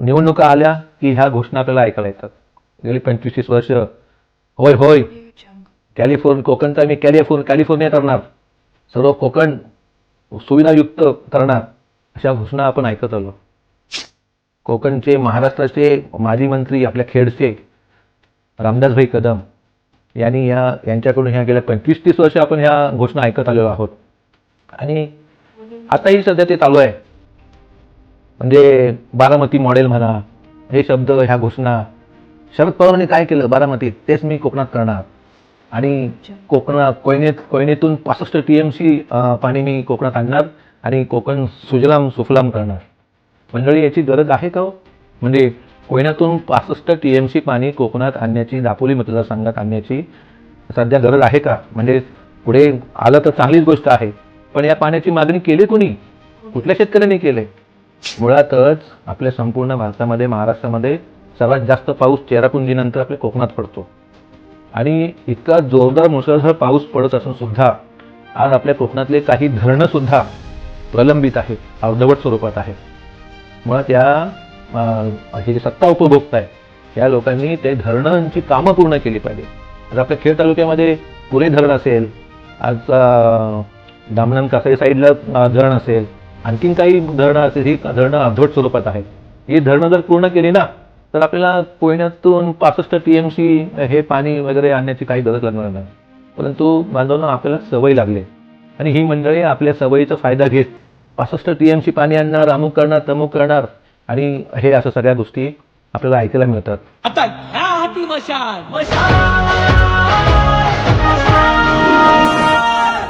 निवडणुका आल्या की ह्या घोषणा आपल्याला ऐकायला येतात. गेली पंचवीस तीस वर्ष. होय होय. कॅलिफोर्न कोकणचा मी कॅलिफोर्न कॅलिफोर्निया करणार सर्व कोकण सुविधायुक्त करणार अशा घोषणा आपण ऐकत आलो. कोकणचे महाराष्ट्राचे माजी मंत्री आपल्या खेडचे रामदासभाई कदम यांनी या यांच्याकडून ह्या गेल्या पंचवीस तीस वर्ष आपण ह्या घोषणा ऐकत आलेलो आहोत. आणि आताही सध्या ते चालू आहे. म्हणजे बारामती मॉडेल म्हणा हे शब्द ह्या घोषणा. शरद पवारांनी काय केलं बारामतीत? तेच मी कोकणात करणार. आणि कोकणात कोयनेत कोयनेतून पासष्ट टी एम सी पाणी मी कोकणात आणणार आणि कोकण सुजलाम सुफलाम करणार. मंडळी याची गरज आहे का हो? म्हणजे कोयनातून पासष्ट टी एम सी पाणी कोकणात आणण्याची दापोली मतदारसंघात आणण्याची सध्या गरज आहे का? म्हणजे पुढे आलं तर चांगलीच गोष्ट आहे. पण या पाण्याची मागणी केली कोणी? कुठल्या शेतकऱ्यांनी केले मुळातच आपल्या संपूर्ण भारतामध्ये महाराष्ट्रामध्ये सर्वात जास्त पाऊस चेरापुंजीनंतर आपल्या कोकणात पडतो. आणि इतका जोरदार मुसळधार पाऊस पडत असून सुद्धा आज आपल्या कोकणातले काही धरणं सुद्धा प्रलंबित आहेत अर्धवट स्वरूपात आहेत. मुळात या हे जे सत्ता उपभोक्ता आहे या लोकांनी ते धरणांची कामं पूर्ण केली पाहिजे आज आपल्या खेड तालुक्यामध्ये पुरे धरण असेल आज दामणन कासाई साईडला धरण असेल आणखीन काही धरणं असेल ही धरणं अर्धवट स्वरूपात आहेत. ही धरणं जर पूर्ण केली ना तर आपल्याला कोयन्यातून पासष्ट टी एम सी हे पाणी वगैरे आणण्याची काही गरज लागणार नाही. परंतु बांधवांना आपल्याला सवय लागली आणि ही मंडळी आपल्या सवयीचा फायदा घेत पासष्ट टी एम सी पाणी आणणार अमुक करणार तमुक करणार आणि हे असं सगळ्या गोष्टी आपल्याला ऐकायला मिळतात. आता ह्या हाती मशाल. मशाल!